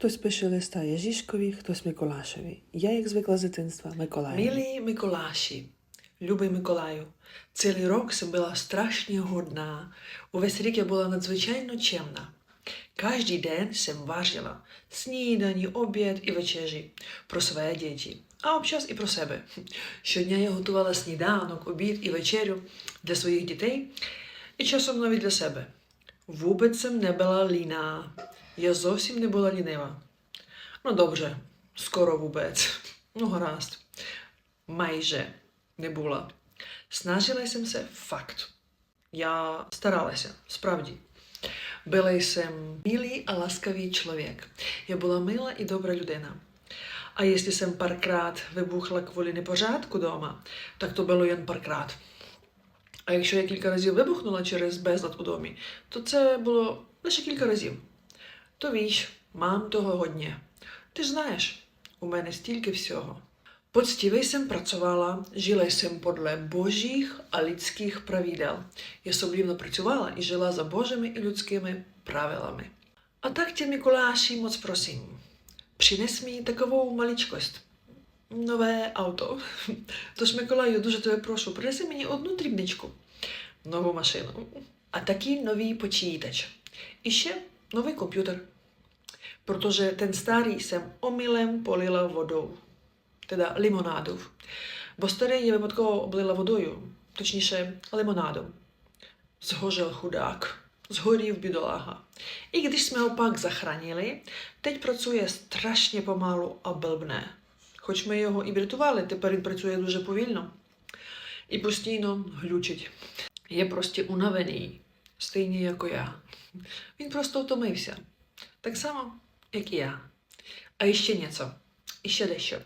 Хтось пише листа Ježíškovi, хтось Миколашеві. Я, як звикла з дитинства, Миколаєві. Milí Mikuláši, любий Миколаю, цілий рок jsem byla strašně hodná. Увесь рік я була надзвичайно чемна. Кожний день jsem vařila снідані, обід і вечері про своє діти, а обчас і про себе. Щодня я готувала сніданок, обід і вечерю для своїх дітей і часом навіть для себе. Вůbec jsem nebyla líná. Я зовсім не була лінива. Ну, добре, скоро вůbec. Ну, гаразд. Майже не була. Snažila се факт. Я старалася, справді. Була jsem милий а ласкавий чоловік. Я була мила і добра людина. А якщо jsem паркрат вибухла кволі непорядку дома, так то було єн паркрат. А якщо я кілька разів вибухнула через безлад у домі, то це було лише кілька разів. То віч, мам того годня. Ти ж знаєш, у мене стільки всього. Poctivě jsem pracovala, žila jsem podle božích a lidských pravidel. Я соблівно працювала і жила за Божими і людськими правилами. А так тě, Mikuláši, moc prosím, přines mi takovou maličkost. Нове авто. Тож, Миколаю, дуже тебе прошу, принеси мені одну дрібничку. Нову машину. А такий новий почитач. І ще новий комп'ютер. Protože ten starý jsem omylem polila vodou. Teda limonádou. Бо старий я випадково облила водою, точніше лимонадом. Згожел худак, згорів бідолага. І když jsme ho pak zachránili, teď працює страшně помалу а блбне. Хоч ми його і врятували, тепер він працює дуже повільно і постійно глючить. Є просто унавений, стійний, як я. Він просто втомився. Так само, як і я. А іще nieco. Іще дещо.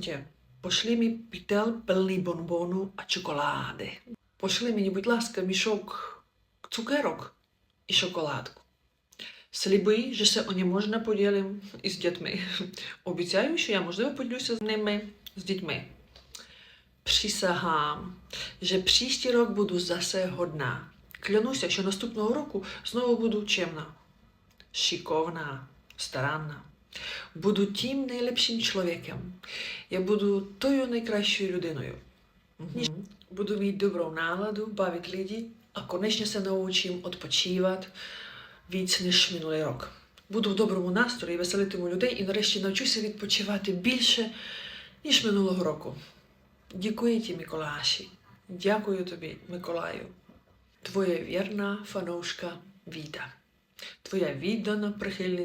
Tě, pošli mi pytel plný bonbonu a čokolády. Pošli mені, будь ласка, мішок цукерок і шоколадку. Сліби, що се о не можна поділим із дітьми. Обіцяю, що я, можливо, поділюся з ними, з дітьми. Присягам, що příští рок буду zase hodná. Клянуся, що наступного року знову буду чемна, шиковна, старанна. Буду тим найлепшим чоловіком. Я буду тою найкращою людиною. Мгм. Буду мати добру наладу, бавити людей, а конечно се научим відпочивати більше, ніж минулий рок. Буду в доброму настрої, веселитиму людей і нарешті навчуся відпочивати більше, ніж минулого року. Дякую ті, Миколаші. Дякую тобі, Миколаю. Твоя вірна фанушка Віда. Твоя віддана прихильниця